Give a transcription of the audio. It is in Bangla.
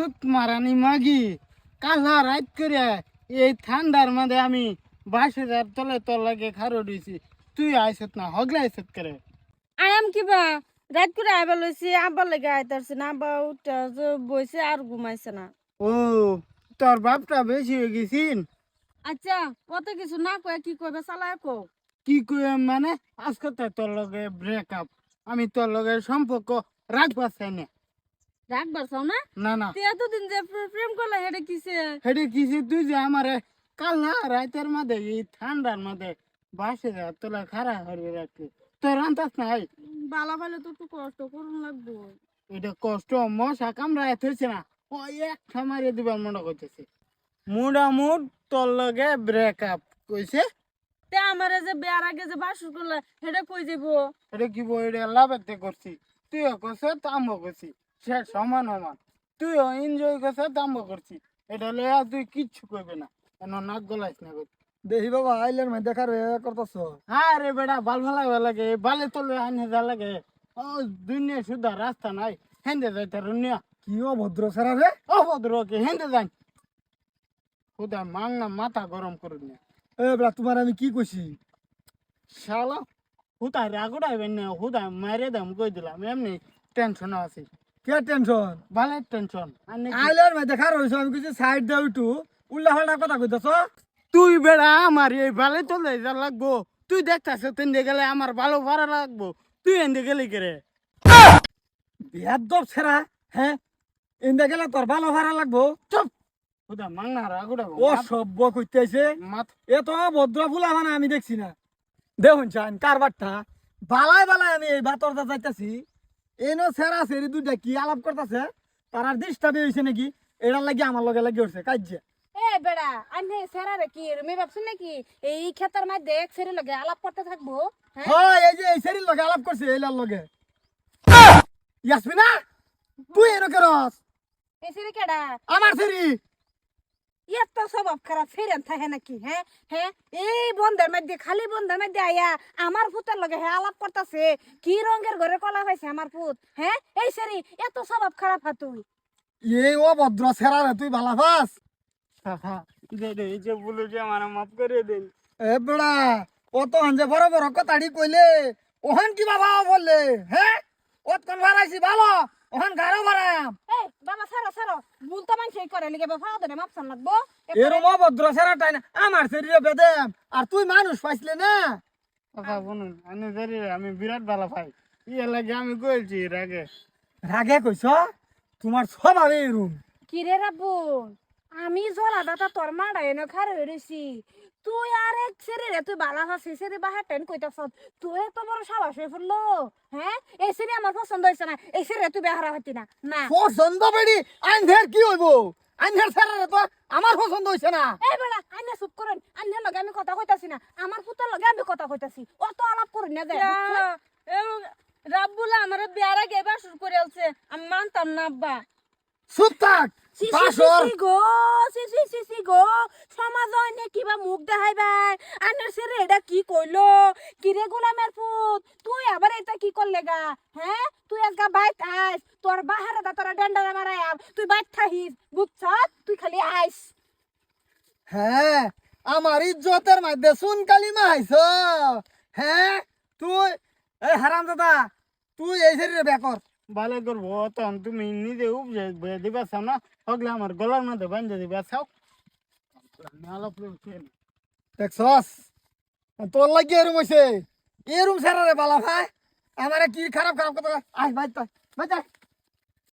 সুত মারানি মাগি। কালা রাত করে এই ঠান্ডার মধ্যে আমি বাসে যার তলে লাগে খারো দিছি। তুই আইসত না হগলে আইসত করে। আয়াম কিবা রাত করে আইবার লইছি আব্বার লেগে আইতারছে না আব্বা উঠে বইছে আর ঘুমাইছে না। ও তোর বাপটা বেশি হয়ে গেছিন? আচ্ছা কত কিছু না কয়ে কি কইবে চালায় কো কি কই মানে? আজকে তোর লগে ব্রেকআপ আমি তোর লগে সম্পর্ক রাখবা চাই না। চাও না? না না। তুই এতদিন যে প্রেম করলে হেডে কিসে? হেডে কিসে? তুই যে আমারে কাল না রাতের মধ্যে এই ঠান্ডার মধ্যে বাসে যা তোলা খারা হয়ে রাখতে। তোর আন্তাস নাই। বালা ভালো তো একটু কষ্ট করুন লাগবো। এটা কষ্ট মশা কামড়ায় থইছে না। ও একটা মারিয়ে দিবার মনে করতেছে। মুডা মুড তোর লগে ব্রেকআপ কইছে? তে আমারে যে বিয়ার আগে যে বাসুর করলে হেডে কই যাব এটা কি বই এটা লাভেতে করছি। তুইও করছ তাম্ব করছি। সে সমান সমান। তুইও এনজয় করছে তাম্ব করছি। এটা লইয়া তুই কিচ্ছু করবি না। কেন নাক গলাইস না করছি দেখি বাবা আইলের মধ্যে দেখার করতেছ? হ্যাঁ রে বেটা বাল ভালো লাগে বালে তলে আনে যা লাগে। ও দুনিয়া সুদ্ধা রাস্তা নাই। হেন্দে যাইতে রুনিয়া কি অভদ্র সারা রে। অভদ্র ভদ্র কে হেন্দে যাই। খুদা মাংনা মাথা গরম করুন এ বেটা তোমার আমি কি কইছি? শালা হুতা রাগুড়াইবেন না। হুদা মারে দাম কই দিলাম। এমনি টেনশন আছে। কে টেনশন ভালো টেনশন আইলের মধ্যে দেখার হইছো আমি কইছি সাইড দাও একটু। উল্লা ফাল্টা কথা কইতাছ? তুই বেড়া আমার এই ভালে চলে যা লাগবো। তুই দেখতাছ তেন্দে গেলে আমার ভালো ভাড়া লাগবো। তুই এন্দে গেলি করে বিয়ার দব ছেড়া হ্যাঁ? ইন্দা গেলে তোর ভালো ভাড়া লাগবো। চুপ! হুদা মাংনা রাগুড়াবো ও সভ্য কইতেছে। মাথ এত ভদ্র ফুলা মানে আমি দেখছি না। দেখুন চান কারবারটা। বালায় বালায় আমি এই বাতরটা যাইতাছি এনো সেরা সেরি দুইটা কি আলাপ করতেছে? তার ডিস্টার্ব হয়েছে নাকি? এটার লাগি আমার লগে লাগি উঠছে কাজে এ বেড়া আনে কি রুমি ভাবছ নাকি? এই ক্ষেতের মধ্যে এক সেরি লগে আলাপ করতে থাকব হ্যাঁ? এই যে এই সেরির লগে আলাপ করছে এইলার লগে। ইয়াসমিনা তুই এনো কেরস এই সেরি কেডা? আমার সেরি এত স্বভাব খারাপ ফেরেন থাকে নাকি হ্যাঁ? হ্যাঁ? এই বন্ধের মধ্যে খালি বন্ধের মধ্যে আয়া আমার পুতের লগে হ্যাঁ আলাপ করতেছে কি রঙের ঘরে কলা হয়েছে আমার পুত হ্যাঁ? এই সেরি এত স্বভাব খারাপ হা তুই। এই ও ভদ্র সেরা রে তুই ভালা পাস কাকা দে দে এই যে বলে যে আমার মাফ করে দেন। এ বেড়া ও তো আনজে বড় বড় কথাড়ি কইলে ওহান কি বাবা বললে হ্যাঁ? ওত কোন ভাড়াইছি ভালো। ওহান গারো ভাড়াম এই বাবা সারো সারো ভুল তো মানুষই করে লিগে বাবা ওদের মাপসান লাগবো। এরম অভদ্র সেরাটাই না আমার শরীরে বেদেম। আর তুই মানুষ পাইছিলে না? কাকা বলুন আমি জানি রে, আমি বিরাট ভালো পাই ইয়ে লাগে আমি কইছি রাগে। রাগে কইছ? তোমার স্বভাবে এরুম। কি রে রাব্বুন আমি জলা দাতা তোর মাডা এনে খারে হইছি তুই আর এক সেরি রে তুই বালা হাসি সেরি বাহার টেন কইতাছ তুই এত বড় সাবাস হয়ে পড়ল হ্যাঁ? এই সেরি আমার পছন্দ হইছে না এই সেরি তুই বেহারা হতি না না। পছন্দ বেড়ি আইনদের কি হইব? আইনদের সেরারে তো আমার পছন্দ হইছে না। এই বেলা আইনা চুপ করেন আইনের লগে আমি কথা কইতাছি না আমার পুতের লগে আমি কথা কইতাছি অত আলাপ করি না যায় রাব্বুলা আমার বিয়ার আগে বাসুর করে আলছে আমি মানতাম না আব্বা। চুপ সি গো সি সি সি সি গো। সমাজ অনে কিবা মুখ দেখাইবাই আনের সে এটা কি কইলো? কি রে গোলামের পুত? তুই আবার এটা কি করলে গা? হ্যাঁ তুই আজকা বাইত আইস। তোর বাহারে দা তোরা ডেন্ডারে মারাই তুই বাইত থাহিস বুঝছ তুই খালি আইস। হ্যাঁ আমার ইজ্জতের মধ্যে শুন কালিমা আইছ হ্যাঁ তুই? এই হারাম দাদা তুই এই শরীরে বেকর। ভালো করব তখন তুমি নিজে উপজে বয়ে দিবা চাও না? হগলে আমার গলার মধ্যে বান্ধে দিবা চাও। দেখছস? তোর লাগে এরম হয়েছে এরম সেরারে বালা ভাই? আমার কি খারাপ খারাপ কথা? আয় ভাই তাই ভাই